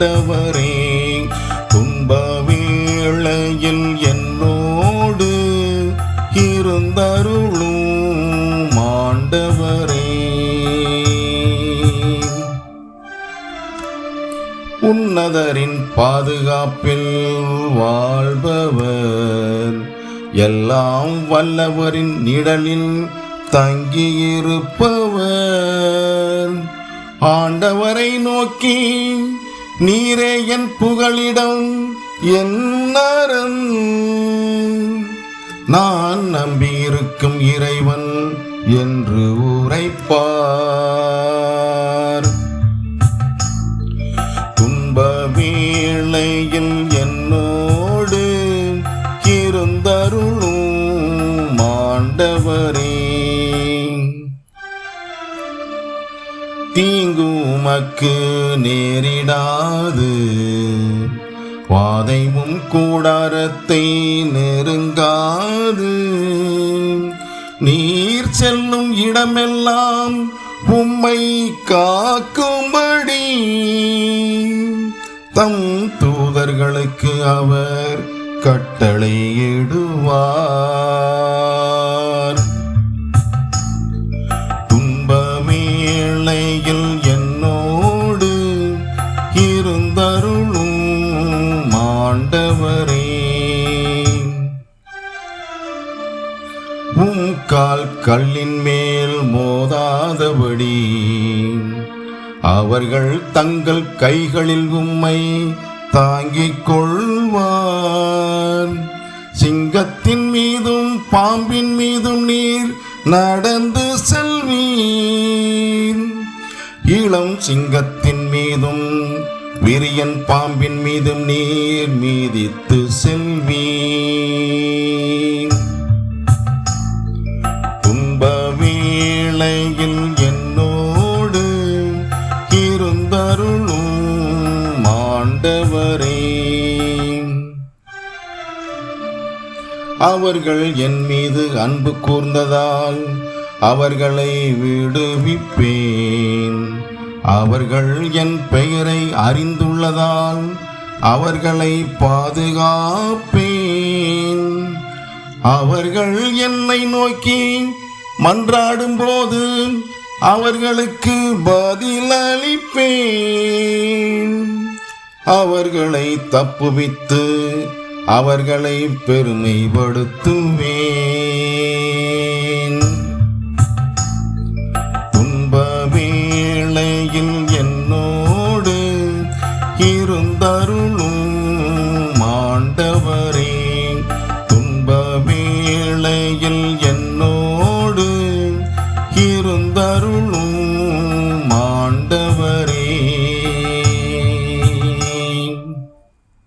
ஆண்டவரே துன்ப வேளையில் என்னோடு இருந்தருளும் ஆண்டவரே. உன்னதரின் பாதுகாப்பில் வாழ்பவர் எல்லாம் வல்லவரின் நிழலில் தங்கியிருப்பவர். ஆண்டவரை நோக்கி நீரே என் புகழிடம் என் நான் நம்பியிருக்கும் இறைவன் என்று உரைப்பார். உமக்கு நேரிடாது. வாதைவும் கூடாரத்தை நெருங்காது. நீர் செல்லும் இடமெல்லாம் உம்மை காக்கும்படி. தம் தூதர்களுக்கு அவர் கட்டளையிடுவார் துன்பமேளையில் கால் கல்லின் மேல் மோதாதபடி. அவர்கள் தங்கள் கைகளில் உம்மை தாங்கிக் கொள்வார். சிங்கத்தின் மீதும் பாம்பின் மீதும் நீர் நடந்து செல்வீர். இளம் சிங்கத்தின் மீதும் விரியன் பாம்பின் மீதும் நீர் மீதித்து செல்வி அவர்கள் என் மீது அன்பு கூர்ந்ததால் அவர்களை விடுவிப்பேன். அவர்கள் என் பெயரை அறிந்துள்ளதால் அவர்களை பாதுகாப்பேன். அவர்கள் என்னை நோக்கி மன்றாடும் போது அவர்களுக்கு பதிலளிப்பேன். அவர்களை தப்புவித்து அவர்களை பெருமைப்படுத்துவேன். துன்ப வேளையில் என்னோடு இருந்தருளும் ஆண்டவரே துன்ப வேளையில் என்னோடு இருந்தருளும்